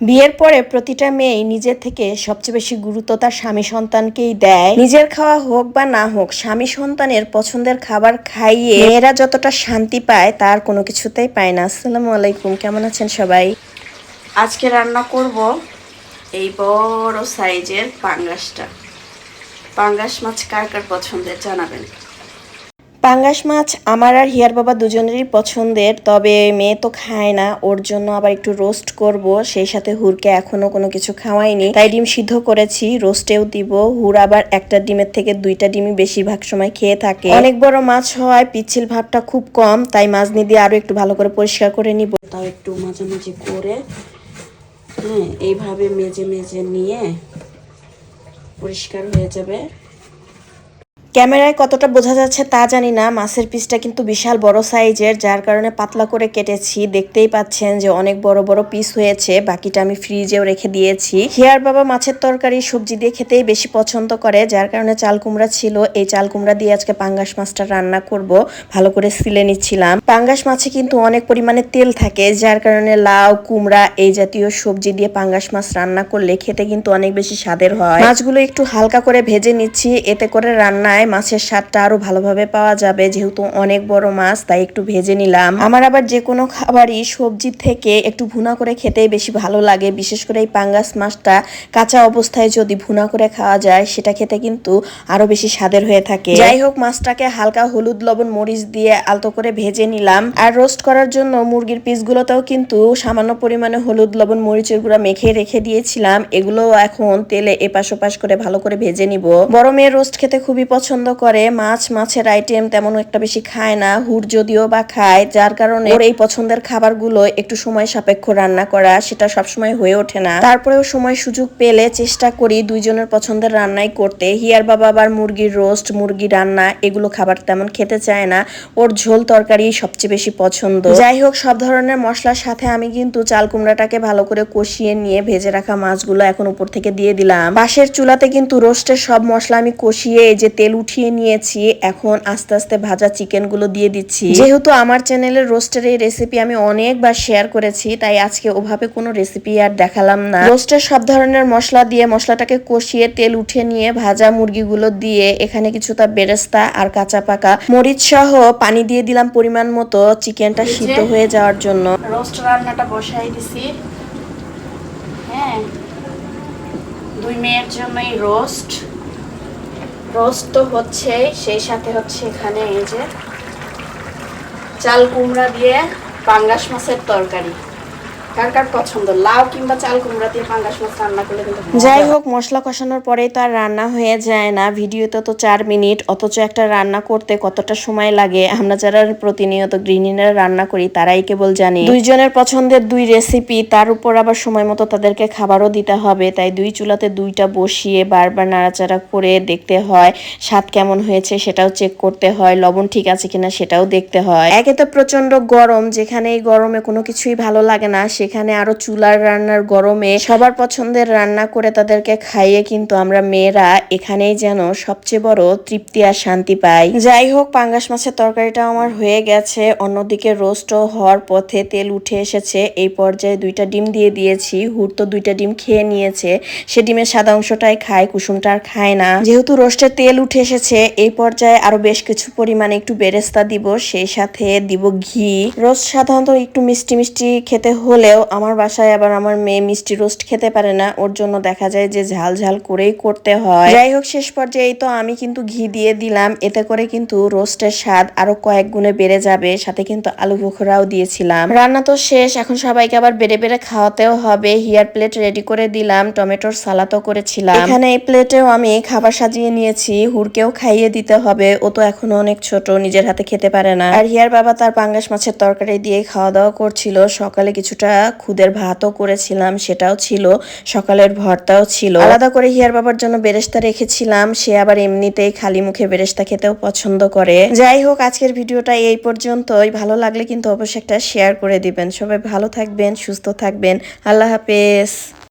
বিয়ের পরে প্রতিটা মেয়ে নিজের থেকে সবচেয়ে বেশি গুরুত্ব তার স্বামী সন্তানকেই দেয়। নিজের খাওয়া হোক বা না হোক, স্বামী সন্তানের পছন্দের খাবার খাইয়ে মেয়েরা যতটা শান্তি পায় তার কোনো কিছুতেই পায় না। আসসালামু আলাইকুম, কেমন আছেন সবাই? আজকে রান্না করব এই বড় সাইজের পাঙ্গাসটা। পাঙ্গাস মাছ কার কার পছন্দের জানাবেন? পাঙ্গাস মাছ আমার আর হিয়ার বাবা দুজনেরই পছন্দের, তবে মেয়ে তো খায় না, ওর জন্য আবার একটু রোস্ট করব, সেই সাথে হুরকে এখনও কোনো কিছু খাওয়াইনি। তাই ডিম সিদ্ধ করেছি রোস্টেও দিব, হুর আবার একটা ডিমের থেকে দুইটা ডিমই বেশিরভাগ সময় খেয়ে থাকে। অনেক বড় মাছ হয়, পিচ্ছিল ভাবটা খুব কম, তাই মাছ নিয়ে দিয়ে আরও একটু ভালো করে পরিষ্কার করে নিব। তাও একটু মাঝামাঝি করে হ্যাঁ এইভাবে মেজে মেজে নিয়ে পরিষ্কার হয়ে যাবে। ক্যামেরায় কতটা বোঝা যাচ্ছে তা জানি না। মাছের পিসটা কিন্তু বিশাল বড় সাইজের, যার কারণে পাতলা করে কেটেছি। দেখতেই পাচ্ছেন যে অনেক বড় বড় পিস হয়েছে। বাকিটা আমি ফ্রিজেও রেখে দিয়েছি। হিয়ার বাবা মাছের তরকারি সবজি দিয়ে খেতেই বেশি পছন্দ করে, যার কারণে চাল কুমড়া ছিল। এই চাল কুমড়া দিয়ে আজকে পাঙ্গাস মাছটা রান্না করব। ভালো করে সিলে নিচ্ছিলাম। পাঙ্গাস মাছে কিন্তু অনেক পরিমাণে তেল থাকে, যার কারণে লাউ, কুমড়া এই জাতীয় সবজি দিয়ে পাঙ্গাস মাছ রান্না করলে খেতে কিন্তু অনেক বেশি স্বাদের হয়। মাছগুলো একটু হালকা করে ভেজে নিচ্ছি, এতে করে রান্নায় মাছের স্বাদটা আরও ভালোভাবে পাওয়া যাবে। যেহেতু অনেক বড় মাছ, তাই একটু ভেজে নিলাম। আমার আবার যে কোনো খাবারই সবজি থেকে একটু ভুনা করে খেতেই বেশি ভালো লাগে। বিশেষ করে এই পাঙ্গাস মাছটা কাঁচা অবস্থায় যদি ভুনা করে খাওয়া যায়, সেটা খেতে কিন্তু আরও বেশি স্বাদের হয়ে থাকে। যাই হোক, মাছটাকে হালকা হলুদ, লবণ, মরিচ দিয়ে আলতো করে ভেজে নিলাম। আর রোস্ট করার জন্য মুরগির পিসগুলোতেও কিন্তু সামান্য পরিমাণে হলুদ, লবণ, মরিচের গুঁড়া মেখে রেখে দিয়েছিলাম। এগুলো এখন তেলে এপাশ ওপাশ করে ভালো করে ভেজে নিব। বড় মেয়ের রোস্ট খেতে খুবই পছন্দ করে, মাছ, মাছের আইটেম তেমন একটা বেশি খায় না, হুর যদিও বা খায়, যার কারণে ওর এই পছন্দের খাবারগুলো একটু সময় সাপেক্ষ রান্না করা, সেটা সবসময় হয়ে ওঠে না। তারপরেও সময় সুযোগ পেলে চেষ্টা করি দুইজনের পছন্দের রান্নাই করতে। হিয়ার বাবা আবার মুরগির রোস্ট মুরগি রান্না, এগুলো খাবার তেমন খেতে চায় না। ওর ঝোল তরকারি সবচেয়ে বেশি পছন্দ। যাই হোক, সব ধরনের মশলার সাথে আমি কিন্তু চাল কুমড়াটাকে ভালো করে কষিয়ে নিয়ে ভেজে রাখা মাছগুলো এখন উপর থেকে দিয়ে দিলাম। পাশের চুলাতে কিন্তু রোস্টের সব মশলা আমি কষিয়ে যে তেল উঠিয়ে নিয়েছি। এখন আস্তে আস্তে ভাজা চিকেনগুলো দিয়ে দিচ্ছি। যেহেতু আমার চ্যানেলের রোস্টের এই রেসিপি আমি অনেকবার শেয়ার করেছি তাই আজকে ওভাবে কোনো রেসিপি আর দেখালাম না। রোস্টের সব ধরনের মশলা দিয়ে মশলাটাকে কষিয়ে তেল উঠে নিয়ে ভাজা মুরগিগুলো দিয়ে এখানে কিছুটা বেরেস্তা আর কাঁচা পাকা মরিচ সহ পানি দিয়ে দিলাম পরিমাণ মতো চিকেনটা সিদ্ধ হয়ে যাওয়ার জন্য। রোস্ট রান্নাটা বসাই দিছি। হ্যাঁ দুই মেয়ের জন্যই রোস্ট। রোস্ট তো হচ্ছেই সেই সাথে হচ্ছে এখানে এই যে চাল কুমড়া দিয়ে পাঙ্গাস মাছের তরকারি। কার কার পছন্দ? লাউ কিংবা চাল কুমড়া দিয়ে পাঙ্গাস মাছ রান্না করলে কিন্তু যাই হোক মশলা কষানোর পরেই তো আর রান্না হয়ে যায় না। ভিডিওতে তো চার মিনিট অথচ একটা রান্না করতে কতটা সময় লাগে? আমরা যারা প্রতিনিয়ত গৃহিণীরা রান্না করি তারাই কেবল জানি। দুইজনের পছন্দের দুই রেসিপি তার উপর আবার সময় মতো তাদেরকে খাবারও দিতে হবে। তাই দুই চুলাতে দুইটা বসিয়ে বারবার নাড়াচাড়া করে দেখতে হয় স্বাদ কেমন হয়েছে সেটাও চেক করতে হয় লবণ ঠিক আছে কিনা সেটাও দেখতে হয়। একে তো প্রচণ্ড গরম যেখানে এই গরমে কোনো কিছুই ভালো লাগে না সেখানে আরও চুলার রান্নার গরমে সবার পছন্দের রান্না করে তাদেরকে খাইয়ে কিন্তু আমরা মেয়েরা এখানেই যেন সবচেয়ে বড় তৃপ্তি আর শান্তি পাই। যাই হোক, পাঙ্গাস মাছের তরকারিটা আমার হয়ে গেছে। অন্যদিকে রোস্টও হওয়ার পথে তেল উঠে এসেছে। এই পর্যায়ে দুইটা ডিম দিয়ে দিয়েছি। হুর তো দুইটা ডিম খেয়ে নিয়েছে। সে ডিমের সাদা অংশটাই খায়, কুসুমটা আর খায় না। যেহেতু রোস্টের তেল উঠে এসেছে, এই পর্যায়ে আরও বেশ কিছু পরিমাণে একটু বেরেস্তা দিব। সেই সাথে দিব ঘি। রোস্ট সাধারণত একটু মিষ্টি মিষ্টি খেতে হলেও আমার বাসায় আবার আমার মেয়ে মিষ্টি রোস্ট খেতে পারে না। ওর জন্য দেখা যায় যে ঝাল ঝাল করেই করতে হয়। যাই হোক, শেষ পর্যায়ে তো আমি কিন্তু ঘি দিয়ে দিলাম। এতে করে কিন্তু রোস্টের স্বাদ আরও কয়েক গুণে বেড়ে যাবে। সাথে কিন্তু আলু বোখরাও দিয়েছিলাম। রান্না তো শেষ। এখন সবাইকে আবার বেড়ে বেড়ে খাওয়াতেও হবে। হিয়ার প্লেট রেডি করে দিলাম। টমেটোর সালাদও করেছিলাম। এখানে এই প্লেটেও আমি খাবার সাজিয়ে নিয়েছি। হুড়কেও খাইয়ে দিতে হবে। ও তো এখনও অনেক ছোট, নিজের হাতে খেতে পারে না। আর হিয়ার বাবা তার পাঙ্গাস মাছের তরকারি দিয়ে খাওয়া দাওয়া করছিল। সকালে কিছুটা খুদের ভাতও করেছিলাম, সেটাও ছিল, সকালের ভর্তাও ছিল। আলাদা করে হিয়ার বাবার জন্য বেরেস্তা রেখেছিলাম, সে আবার এমনিতেই খালি মুখে বেরেস্তা খেতেও পছন্দ করে। যাই হোক, আজকের ভিডিওটা এই পর্যন্তই। ভালো লাগলে কিন্তু অবশ্যই একটা শেয়ার করে দিবেন। সবাই ভালো থাকবেন, সুস্থ থাকবেন। আল্লাহ হাফেজ।